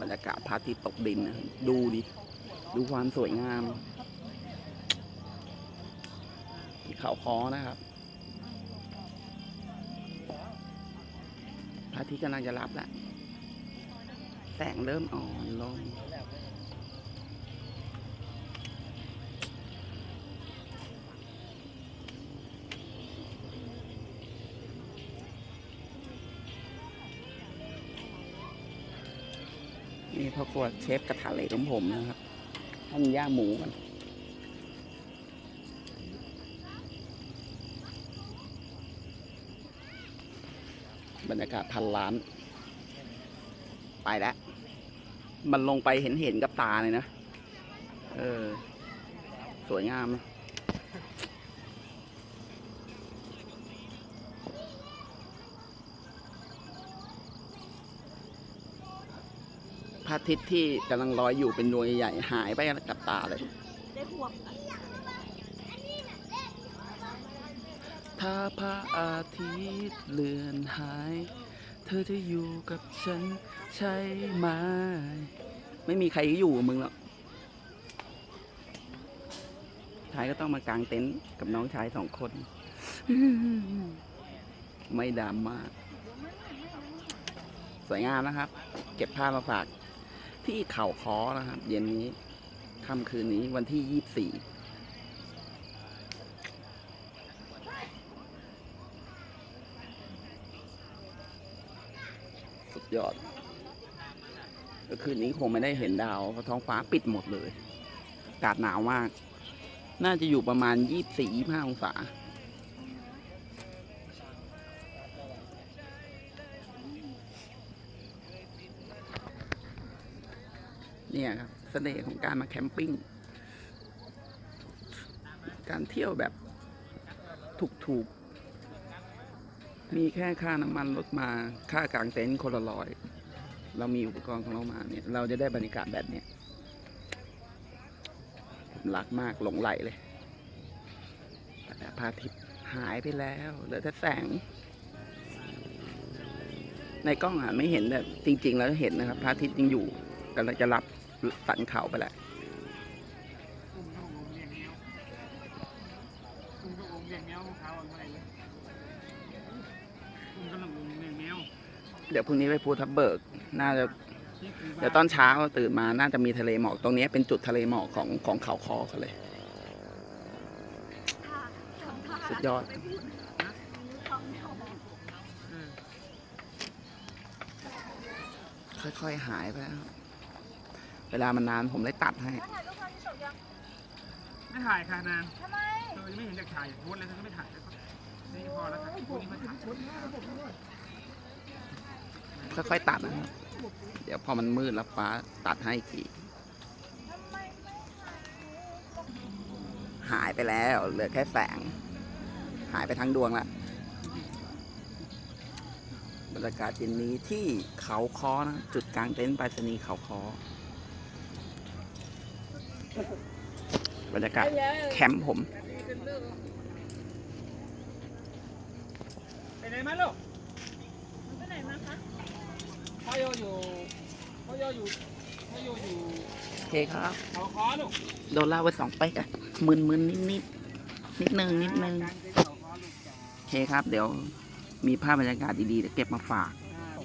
บรรยากาศพระอาทิตย์ตกดินนะดูดิ ดูความสวยงามที่เขาคอนะครับพระอาทิตย์กำลังจะรับแล้ว แสงเริ่มอ่อนลง นี่พ่อครัวเชฟกระทะเหล็กของผมนะครับท่านย่างหมูกันบรรยากาศพันล้าน ไปแล้ว มันลงไปเห็นเห็นกับตาเลยนะ เออ สวยงามนะ พระอาทิตย์ที่กำลังลอยอยู่เป็นดวงใหญ่ๆหายไปกับตาเลย ได้ห่วงถ้าพระอาทิตย์เลือนหาย เธอจะอยู่กับฉันใช่ไหม ไม่มีใครอยู่กับมึงหรอกชายก็ต้องมากางเต็นท์กับน้องชายสองคน ไม่ดำมากสวยงามนะครับ เก็บภามาฝาก ที่เขาคอนะครับ เย็นนี้ค่ำคืนนี้วันที่ยี่สี่สุดยอดก็คืนนี้คงไม่ได้เห็นดาวเพราะท้องฟ้าปิดหมดเลยอากาศหนาวมาก น่าจะอยู่ประมาณยี่สี่ยี่ห้าองศา เนี่ยครับเสน่ห์ของการมาแคมปิ้ง การเที่ยวแบบถูกๆ มีแค่ค่าน้ำมันรถมาค่ากางเต็นท์คนละร้อย เรามีอุปกรณ์ของเรามาเนี่ย เราจะได้บรรยากาศแบบเนี้ยผมรักมากหลงไหลเลยแต่พระอาทิตย์หายไปแล้วเหลือแต่แสง ในกล้องอะไม่เห็นแต่จริง ๆ แล้วเห็นนะครับพระอาทิตย์ยังอยู่กำลังจะรับ สันเขาไปแล้วคุณก็อมเลี้ยงแมวของเขาอะไรเลยคุณกำลังอมเลี้ยงแมวเดี๋ยวพรุ่งนี้ไปภูทับเบิก น่าจะนี่คือเดี๋ยวตอนเช้าตื่นมา น่าจะมีทะเลหมอก ตรงนี้เป็นจุดทะเลหมอกของของเขาคอเขาเลย สุดยอดเออค่อย ๆ หายไปแล้วเวลามันนานผมเลยตัดให้ไม่ถ่ายค่ะนานทำไมเธอยังไม่เห็นจากถ่ายโพสต์เลยเธอก็ไม่ถ่ายแล้วก็นี่พอแล้วค่ะพวกนี้มาถ่ายค่อยๆตัดนะครับ เดี๋ยวพอมันมืดแล้วฟ้าตัดให้อีกทีหายไปแล้วเหลือแค่แสง หายไปทั้งดวงละบรรยากาศเย็นนี้ที่เขาคอนะจุดกลางเต็นท์ไปรษณีย์เขาคอ บรรยากาศแคมป์ผมไปไหนมาลูกไปไหนมาคะพ่อโยอยู่พ่อโยอยู่พ่อโยอยู่โอเคครับเขาคอลูกโดนล่าไว้สองเป๊กอะมึนมึนนิดนิดนิดนึงนิดนึงกลางเต็นท์เขาคอลูกจ๋าโอเคครับ เดี๋ยวมีภาพบรรยากาศดีๆเดี๋ยวเก็บมาฝาก